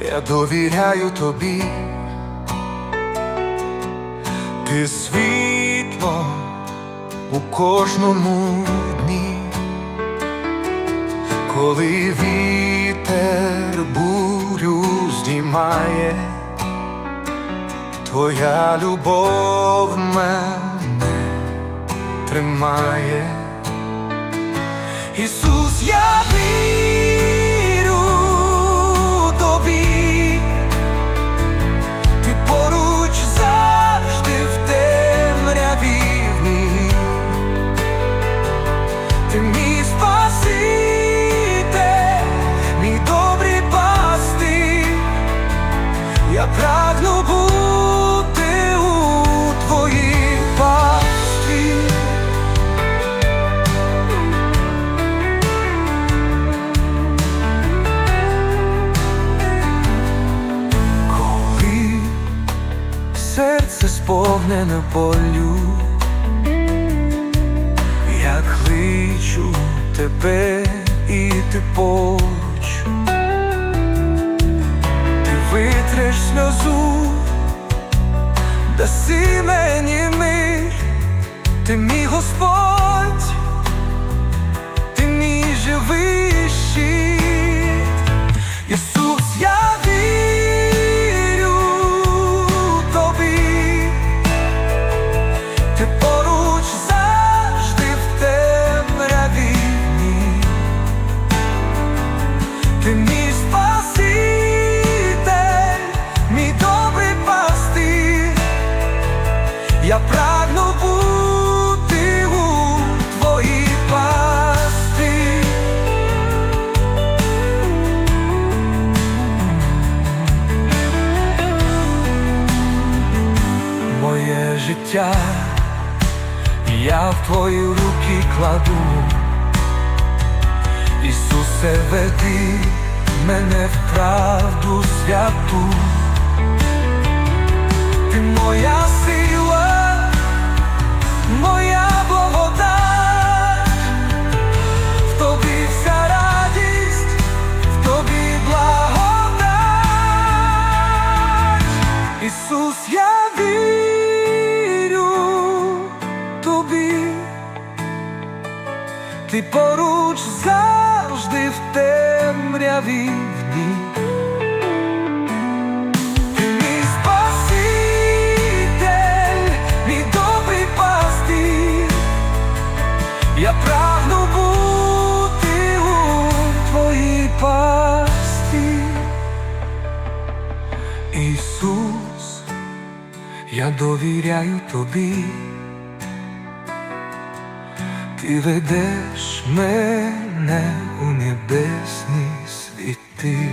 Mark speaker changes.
Speaker 1: я довіряю тобі, ти світло у кожному дні, коли вітер бурю здіймає, твоя любов мене тримає. Ісус, я вірю серце на болю, я кличу тебе і ти поруч, ти витреш сльозу, я прагну бути у твоїй пасти. моє життя, я в твої руки кладу, Ісусе, веди мене в правду святу, ти моя ти поруч завжди в темряві в дні. Я прагну бути у твоїй пасті. Ісус, я довіряю тобі, ти ведеш мене у небесні світи.